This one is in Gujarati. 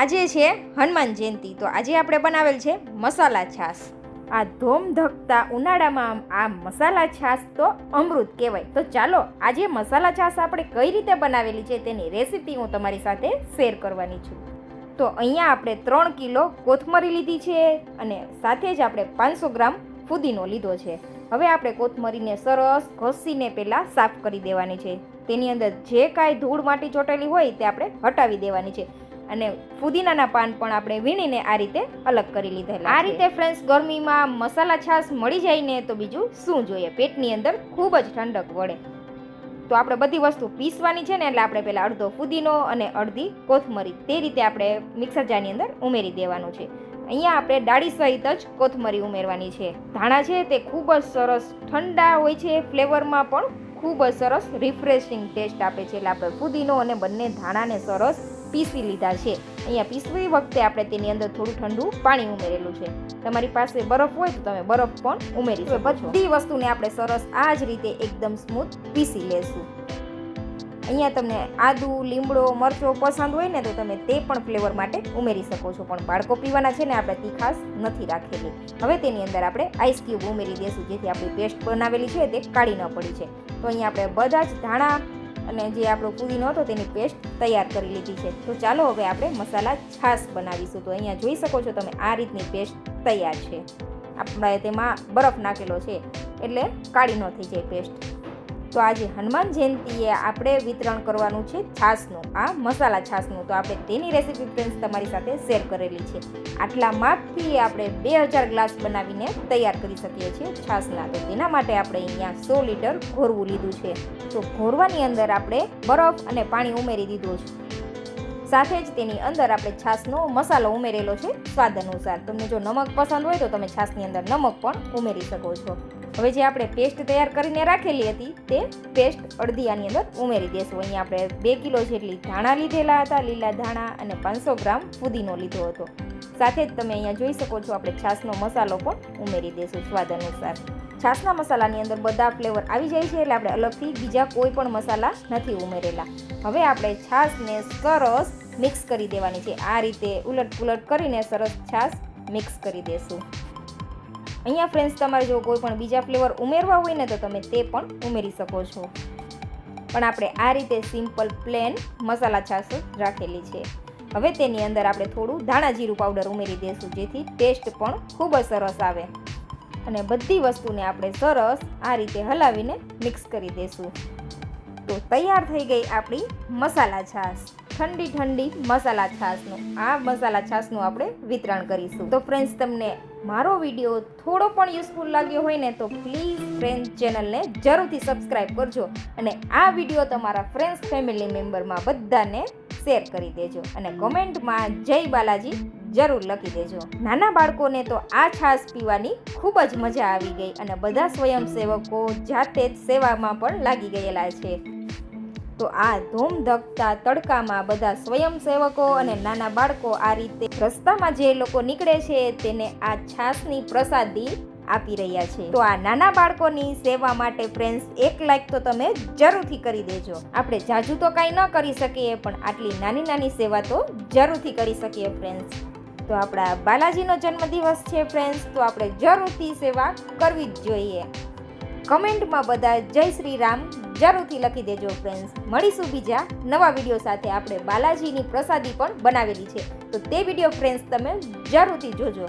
આજે છે હનુમાન જયંતિ. તો આજે આપણે બનાવેલ છે મસાલા છાશ. આ ધોમ ધકતા ઉનાળામાં આ મસાલા છાશ તો અમૃત કહેવાય. તો ચાલો આજે મસાલા છાશ આપણે કઈ રીતે બનાવેલી છે તેની રેસીપી હું તમારી સાથે શેર કરવાની છું. તો અહીંયા આપણે ત્રણ કિલો કોથમરી લીધી છે અને સાથે જ આપણે પાંચસો ગ્રામ ફુદીનો લીધો છે. હવે આપણે કોથમરીને સરસ ઘસીને પહેલાં સાફ કરી દેવાની છે. તેની અંદર જે કાંઈ ધૂળ માટી ચોટેલી હોય તે આપણે હટાવી દેવાની છે. અને ફુદીનાના પાન પણ આપણે વીણીને આ રીતે અલગ કરી લીધેલા આ રીતે ફ્રેન્ડ્સ ગરમીમાં મસાલા છાશ મળી જાય ને તો બીજું શું જોઈએ? પેટની અંદર ખૂબ જ ઠંડક વળે. તો આપણે બધી વસ્તુ પીસવાની છે ને એટલે આપણે પહેલાં અડધો ફુદીનો અને અડધી કોથમરી તે રીતે આપણે મિક્સર જારની અંદર ઉમેરી દેવાનું છે. અહીંયા આપણે ડાળી સહિત જ કોથમરી ઉમેરવાની છે. ધાણા છે તે ખૂબ જ સરસ ઠંડા હોય છે ફ્લેવરમાં પણ ખૂબ જ સરસ રિફ્રેશિંગ ટેસ્ટ આપે છે. એટલે આપણે ફુદીનો અને બંને ધાણાને સરસ પીસી લીધા છે. અહીંયા પીસવી વખતે આપણે તેની અંદર થોડું ઠંડુ પાણી ઉમેરેલું છે. તમારી પાસે બરફ હોય તો તમે બરફ પણ ઉમેરી શકો બધી વસ્તુને આપણે સરસ આ જ રીતે એકદમ સ્મૂથ પીસી લેશું. અહીંયા તમને આદુ, લીમડો, મરચો પસંદ હોય ને તો તમે તે પણ ફ્લેવર માટે ઉમેરી શકો છો. પણ બાળકો પીવાના છે ને આપણે તીખાસ નથી રાખેલી. હવે તેની અંદર આપણે આઈસ ઉમેરી દઈશું જેથી આપણી પેસ્ટ બનાવેલી છે તે કાઢી ન પડી છે. તો અહીંયા આપણે બધા જ ધાણા અને જે આપણો પુદીનો હતો તેની પેસ્ટ તૈયાર કરી લીધી છે. તો ચાલો હવે આપણે મસાલા છાશ બનાવીશું. તો અહીંયા જોઈ શકો છો તમે આ રીતની પેસ્ટ તૈયાર છે. આપણે તેમાં બરફ નાખેલો છે. એટલે કાળી ન થઈ જાય પેસ્ટ. તો આજે હનુમાન જયંતીએ આપણે વિતરણ કરવાનું છે છાશનું આ મસાલા છાશનું. તો આપણે તેની રેસીપી ફ્રેન્ડ્સ તમારી સાથે શેર કરેલી છે. આટલા માપથી આપણે બે હજાર ગ્લાસ બનાવીને તૈયાર કરી શકીએ છીએ છાશના. તો તેના માટે આપણે અહીંયા સો લીટર ઘોરવું લીધું છે. તો ઘોરવાની અંદર આપણે બરફ અને પાણી ઉમેરી દીધું છે. સાથે જ તેની અંદર આપણે છાશનો મસાલો ઉમેરેલો છે સ્વાદ અનુસાર. તમને જો નમક પસંદ હોય તો તમે છાશની અંદર નમક પણ ઉમેરી શકો છો. હવે જે આપણે પેસ્ટ તૈયાર કરીને રાખેલી હતી, તે પેસ્ટ અડધી આની અંદર ઉમેરી દેશું. અહીંયા આપણે બે કિલો જેટલી ધાણા લીધેલા હતા, લીલા ધાણા અને પાંચસો ગ્રામ ફુદીનો લીધો હતો. સાથે જ તમે અહીંયા જોઈ શકો છો, આપણે છાશનો મસાલો પણ ઉમેરી દઈશું સ્વાદ અનુસાર. છાશના મસાલાની અંદર બધા ફ્લેવર આવી જાય છે, એટલે આપણે અલગથી બીજા કોઈ પણ મસાલા નથી ઉમેરેલા. હવે આપણે છાશને સરસ મિક્સ કરી દેવાની છે. આ રીતે ઉલટ પુલટ કરીને સરસ છાશ મિક્સ કરી દેશું. અહીંયા ફ્રેન્ડ્સ તમારે જો કોઈ પણ બીજા ફ્લેવર ઉમેરવા હોય ને તો તમે તે પણ ઉમેરી શકો છો. પણ આપણે આ રીતે સિમ્પલ પ્લેન મસાલા છાશ રાખેલી છે. હવે તેની અંદર આપણે થોડું ધાણા જીરું પાવડર ઉમેરી દઈશું જેથી ટેસ્ટ પણ ખૂબ જ સરસ આવે. અને બધી વસ્તુને આપણે સરસ આ રીતે હલાવીને મિક્સ કરી દઈશું તો તૈયાર થઈ ગઈ આપણી મસાલા છાશ. ઠંડી ઠંડી મસાલા છાશનું. આ મસાલા છાશનું આપણે વિતરણ કરીશું. તો ફ્રેન્ડ્સ તમને મારો વીડિયો થોડો પણ યુઝફુલ લાગ્યો હોય ને તો પ્લીઝ ફ્રેન્ડ ચેનલને જરૂરથી સબસ્ક્રાઈબ કરજો અને આ વીડિયો તમારા ફ્રેન્ડ્સ ફેમિલી મેમ્બરમાં બધાને શેર કરી દેજો અને કોમેન્ટમાં જય બાલાજી જરૂર લખી દેજો. નાના બાળકોને તો આ છાશ પીવાની ખૂબ જ મજા આવી ગઈ અને બધા સ્વયંસેવકો જાતે જ સેવામાં પણ લાગી ગયેલા છે. તો આ ધૂમ ધકતા તડકામાં બધા સ્વયંસેવકો અને નાના બાળકો આ રીતે રસ્તામાં જે લોકો નીકળે છે તેને આ છાશની પ્રસાદી આપી રહ્યા છે. તો આ નાના બાળકોની સેવા માટે ફ્રેન્ડ્સ એક લાઈક તો તમે જરૂરથી કરી દેજો. આપણે જાજુ તો કાંઈ ન કરી શકીએ, પણ આટલી નાની નાની સેવા તો જરૂરથી કરી શકીએ ફ્રેન્ડ્સ તો આપણા બાલાજીનો જન્મદિવસ છે ફ્રેન્ડ્સ તો આપણે જરૂરથી સેવા કરવી જ જોઈએ. કમેન્ટમાં બધા જય શ્રી રામ જરૂરથી લખી દેજો ફ્રેન્ડ્સ મળીશું બીજા નવા વીડિયો સાથે. આપણે બાલાજીની પ્રસાદી પણ બનાવેલી છે. તો તે વીડિયો ફ્રેન્ડ્સ તમે જરૂરથી જોજો.